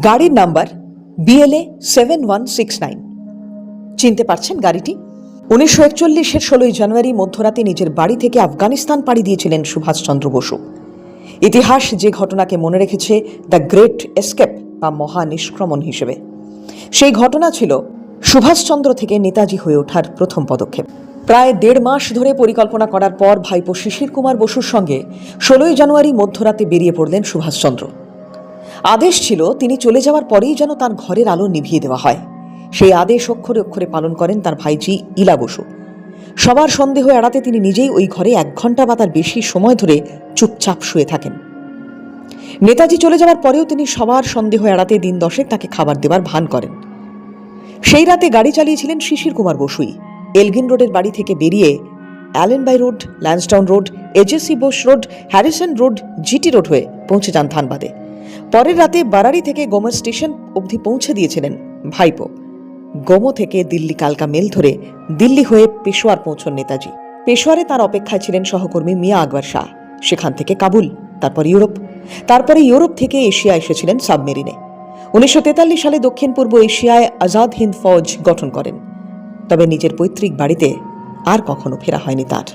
গাড়ির number BLA seven one six nine চিনতে পারছেন গাড়িটি? উনিশশো একচল্লিশের ষোলোই জানুয়ারি মধ্যরাতে নিজের বাড়ি থেকে আফগানিস্তান পাড়ি দিয়েছিলেন সুভাষচন্দ্র বসু। ইতিহাস যে ঘটনাকে মনে রেখেছে, দ্য গ্রেট এসকেপ বা মহা নিষ্ক্রমণ হিসেবে। সেই ঘটনা ছিল সুভাষচন্দ্র থেকে নেতাজি হয়ে ওঠার প্রথম পদক্ষেপ। প্রায় দেড় মাস ধরে পরিকল্পনা করার পর ভাইপো শিশির কুমার বসুর সঙ্গে ষোলোই জানুয়ারি মধ্যরাতে বেরিয়ে পড়লেন সুভাষচন্দ্র। আদেশ ছিল, তিনি চলে যাওয়ার পরেই যেন তার ঘরের আলো নিভিয়ে দেওয়া হয়। সেই আদেশ অক্ষরে অক্ষরে পালন করেন তার ভাইজি ইলা বসু। সবার সন্দেহ এড়াতে তিনি নিজেই ওই ঘরে এক ঘণ্টা বা তার বেশি সময় ধরে চুপচাপ শুয়ে থাকেন। নেতাজি চলে যাওয়ার পরেও তিনি সবার সন্দেহ এড়াতে দিন দশেক তাকে খাবার দেওয়ার ভান করেন। সেই রাতে গাড়ি চালিয়েছিলেন শিশির কুমার বসুই। এলগিন রোডের বাড়ি থেকে বেরিয়ে Allenby road Lansdowne road AJC Bose road, Harrison road, GT road হয়ে পৌঁছে যান ধানবাদে পরের রাতে বারারি থেকে গোমর স্টেশন অবধি পৌঁছে দিয়েছিলেন ভাইপো। গোমো থেকে দিল্লি কালকা মেল ধরে দিল্লি হয়ে পেশোয়ার পৌঁছন নেতাজি। পেশোয়ারে তার অপেক্ষায় ছিলেন সহকর্মী মিয়া আকবর শাহ। সেখান থেকে কাবুল, তারপর ইউরোপ, তারপরে ইউরোপ থেকে এশিয়া এসেছিলেন সাবমেরিনে। উনিশশো তেতাল্লিশ সালে দক্ষিণ পূর্ব এশিয়ায় আজাদ হিন্দ ফৌজ গঠন করেন। তবে নিজের পৈতৃক বাড়িতে আর কখনো ফেরা হয়নি তার।